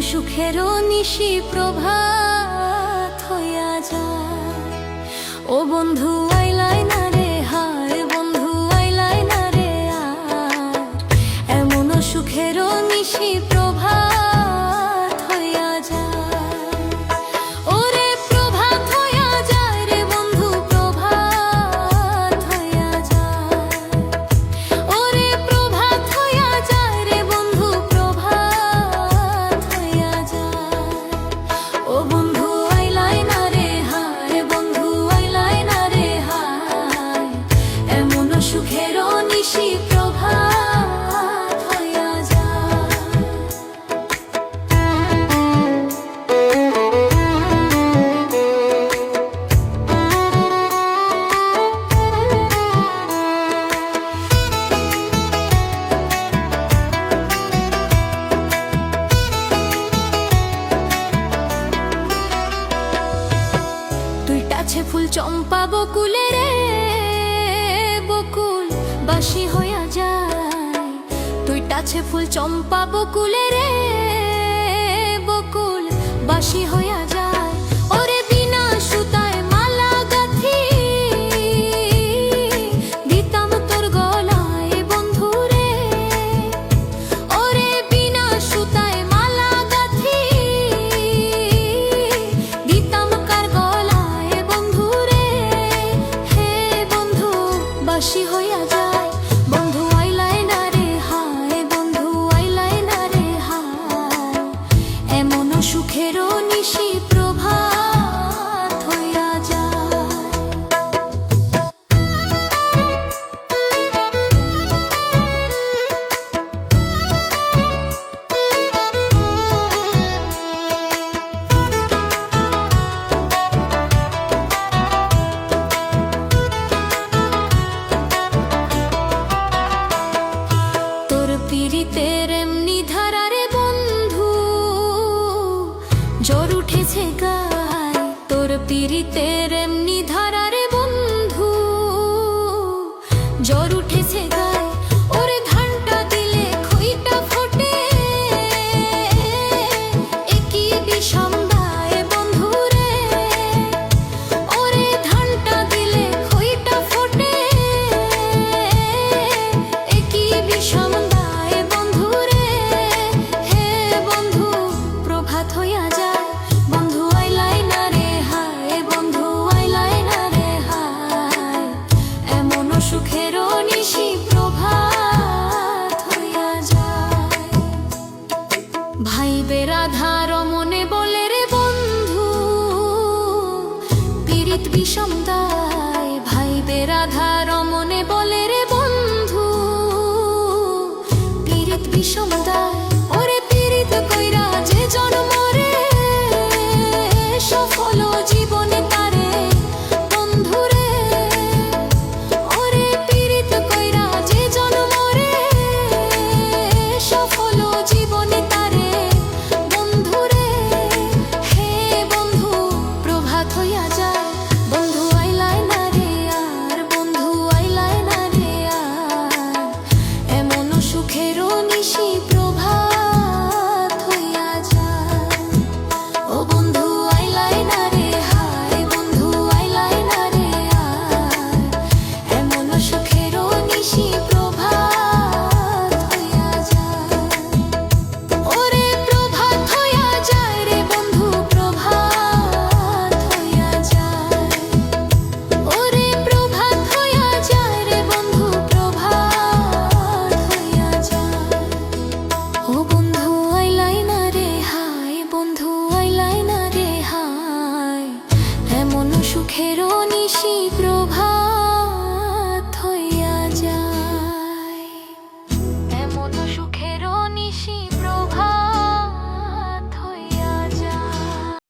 সুখেরও নিশি প্রভাত হইয়া যায়। ও বন্ধু, আইলাই না রে হায়, বন্ধু, আইলাই না রে আর। এমনও সুখেরও নিশি সুখের নিশি গাছে ফুল চম্পা বকুলে রে পীড়িতের এমনি ধারারে বন্ধু। জ্বর উঠেছে গায় তোর পীড়িতের এমনি ভাইবে রাধা রমনে বলে রে বন্ধু, পীড়িত বিষম দায়। ভাইবে রাধা রমনে বলে রে বন্ধু, পীড়িত বিষম দায়।